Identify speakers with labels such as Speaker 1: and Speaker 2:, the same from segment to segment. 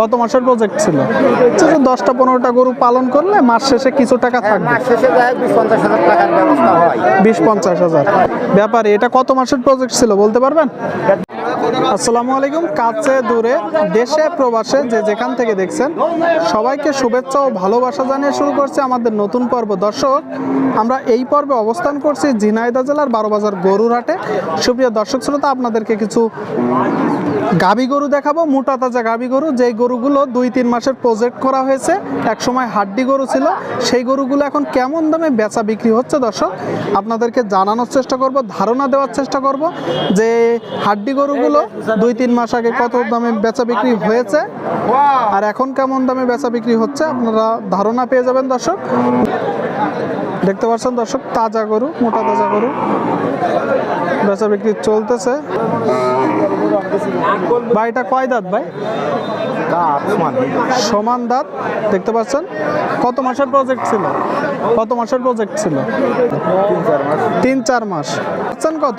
Speaker 1: কত মাসের প্রজেক্ট ছিল? আচ্ছা, দশটা পনেরোটা গরু পালন করলে মাস শেষে কিছু টাকা থাকবে।
Speaker 2: হাজার টাকার
Speaker 1: বিশ পঞ্চাশ হাজার। ব্যাপারে এটা কত মাসের প্রজেক্ট ছিল বলতে পারবেন? আসসালামু আলাইকুম, কাছে, দূরে, দেশে, প্রবাসে, যে যেখান থেকে দেখছেন, সবাইকে শুভেচ্ছা ও ভালোবাসা জানিয়ে শুরু করছে আমাদের নতুন পর্ব। দর্শক, আমরা এই পর্বে অবস্থান করছি ঝিনাইদহ জেলার বারোবাজার গরুর হাটে সুপ্রিয় দর্শক শ্রোতা, আপনাদেরকে কিছু গাবি গরু দেখাবো, মোটা তাজা গাবি গরু। যেই গরুগুলো দুই, তিন মাসের প্রজেক্ট করা হয়েছে এক সময় হাড্ডি গরু ছিল, সেই গরুগুলো এখন কেমন দামে বেচা বিক্রি হচ্ছে দর্শক? আপনাদেরকে জানানোর চেষ্টা করব, ধারণা দেওয়ার চেষ্টা করব যে হাড্ডি গরুগুলো দুই, তিন মাস আগে কত দামে বেচা বিক্রি হয়েছে? আর এখন কেমন দামে বেচা বিক্রি হচ্ছে? আপনারা ধারণা পেয়ে যাবেন দর্শক। দেখতে পাচ্ছেন দর্শক তাজা গরু মোটা তাজা গরু। বেচা বিক্রি চলতেছে। ভাই এটা কয় দাঁত ভাই? সমান। দাঁত দেখতে পাচ্ছেন? কত মাসের প্রজেক্ট ছিল? কত মাসের প্রজেক্ট ছিল? তিন চার মাস। পাচ্ছেন কত?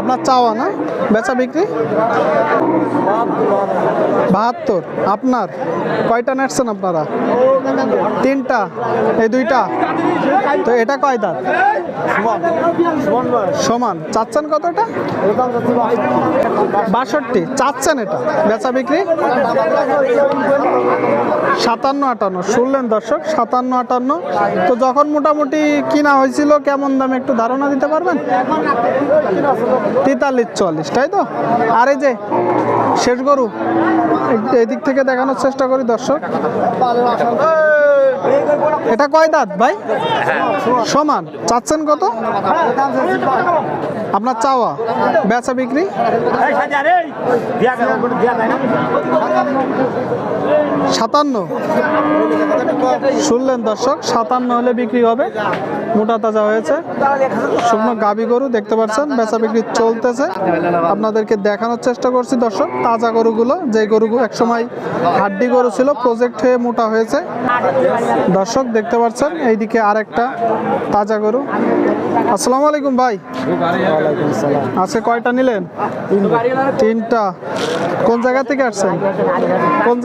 Speaker 1: আপনার চাওয়া না? বেচা বিক্রি? বাহাত্তর। আপনার? কয়টা নেটছেন আপনারা? তিনটা। এই দুইটা। তো এটা কয় দাঁত? সমান। চাচ্ছেন কতটা বাষট্টি। চাচ্ছেন এটা? বেচা বিক্রি? সাতান্ন, আটান্ন। শুনলেন দর্শক, সাতান্ন, আটান্ন। তো যখন মোটামুটি কিনা হয়েছিল, কেমন দামে একটু ধারণা দিতে পারবেন? তেতাল্লিশ চল্লিশ তাই তো? আর এই যে শেষ গরু এদিক থেকে দেখানোর চেষ্টা করি দর্শক। এটা কয় দাঁত ভাই? সমান। চাচ্ছেন কত? আপনার চাওয়া। বেচা বিক্রি? সাতান্ন। শুনলেন দর্শক, সাতান্ন হলে বিক্রি হবে। মোটা তাজা হয়েছে। শুকনো গাবি গরু দেখতে পাচ্ছেন, বেচা বিক্রি চলতেছে। আপনাদেরকে দেখানোর চেষ্টা করছি দর্শক, তাজা গরুগুলো, যে গরুগুলো একসময় হাড্ডি গরু ছিল প্রজেক্ট হয়ে মোটা হয়েছে। দর্শক দেখতে পাচ্ছেন এইদিকে আরেকটা তাজা গরু। আসসালামু আলাইকুম ভাই। আজকে কয়টা নিলেন? তিনটা। কোন জায়গা থেকে আসছেন? কোন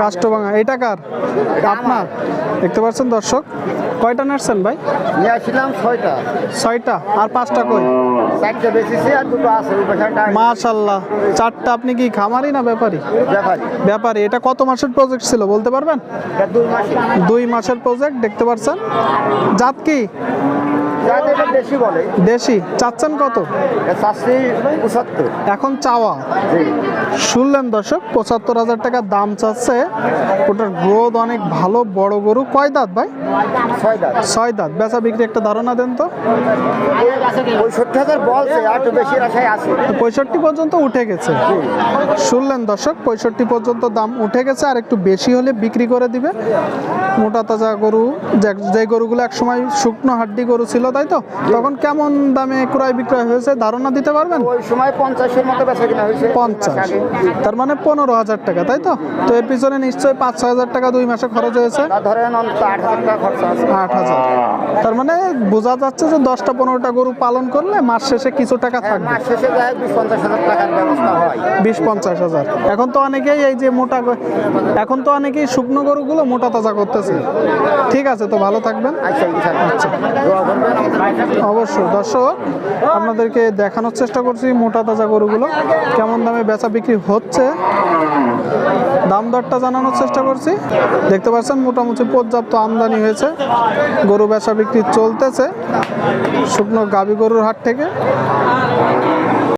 Speaker 1: কাস্টভাঙা এইটা কার? আপনার? দেখতে পাচ্ছেন দর্শক। কয়টা নাড়ছেন ভাই?
Speaker 2: নিয়ে আসছিলাম ছয়টা।
Speaker 1: ছয়টা। আর পাঁচটা কই?
Speaker 2: চারটে বেশিছে আর দুটো আছে
Speaker 1: মাশাল্লাহ। চারটা আপনি কি খামারি না ব্যাপারী?
Speaker 2: ব্যাপারী।
Speaker 1: ব্যাপারী। এটা কত মাসের প্রজেক্ট ছিল বলতে পারবেন?
Speaker 2: এটা দুই মাসে
Speaker 1: দুই মাসের প্রজেক্ট দেখতে পাচ্ছেন জাত কি?
Speaker 2: বলে।
Speaker 1: দেশি চাচ্ছেন কত?
Speaker 2: পঁচাত্তর।
Speaker 1: এখন চাওয়া। শুনলেন দর্শক পঁচাত্তর হাজার টাকা দাম চাচ্ছে। ওটার গ্রোথ অনেক ভালো বড় গরু। কয় দাঁত ভাই?
Speaker 2: ছয় দাঁত।
Speaker 1: ছয় দাঁত। বেচা বিক্রি একটা ধারণা দেন তো।
Speaker 2: পঁয়ষট্টি হাজার বলছে একটু বেশি আশায় আছে।
Speaker 1: পঁয়ষট্টি পর্যন্ত উঠে গেছে। শুনলেন দর্শক পঁয়ষট্টি পর্যন্ত দাম উঠে গেছে আর একটু বেশি হলে বিক্রি করে দিবে। মোটা তাজা গরু যে- যে গরুগুলো একসময় শুকনো হাড্ডি গরু ছিল তাই তো? তখন কেমন দামে ক্রয় বিক্রয় হয়েছে? ধারণা দিতে পারবেন?
Speaker 2: ওই সময় পঞ্চাশের মতো বেচা কিনা হয়েছে।
Speaker 1: পঞ্চাশ। তার মানে পনেরো হাজার টাকা তাই তো? তো এর পিছনে নিশ্চয়ই পাঁচ ছয় হাজার টাকা দুই মাসে খরচ হয়েছে?
Speaker 2: ধরেন আট হাজার টাকা খরচা আছে।
Speaker 1: আট হাজার। তার মানে বোঝা যাচ্ছে যে দশটা পনেরোটা গরু পালন করলে মাস শেষে কিছু টাকা
Speaker 2: হ্যাঁ,
Speaker 1: থাকবে।
Speaker 2: মাস শেষে যায় বিশ পঞ্চাশ হাজার টাকার ব্যবস্থা হয়।
Speaker 1: বিশ পঞ্চাশ হাজার। এখন তো অনেকেই এই যে মোটা এখন তো অনেকেই শুকনো গরুগুলো মোটা তাজা করতেছে। ঠিক আছে তো ভালো থাকবেন।
Speaker 2: আচ্ছা আচ্ছা।
Speaker 1: অবশ্যই। দর্শক, আপনাদেরকে দেখানোর চেষ্টা করছি মোটা তাজা গরুগুলো। কেমন দামে বেচা বিক্রি হচ্ছে? দাম দরটা জানানোর চেষ্টা করছি। দেখতে পাচ্ছেন, মোটামুটি পর্যাপ্ত আমদানি হয়েছে। গরু বেচা বিক্রি চলতেছে। শুকনো গাবি গরুর হাট থেকে।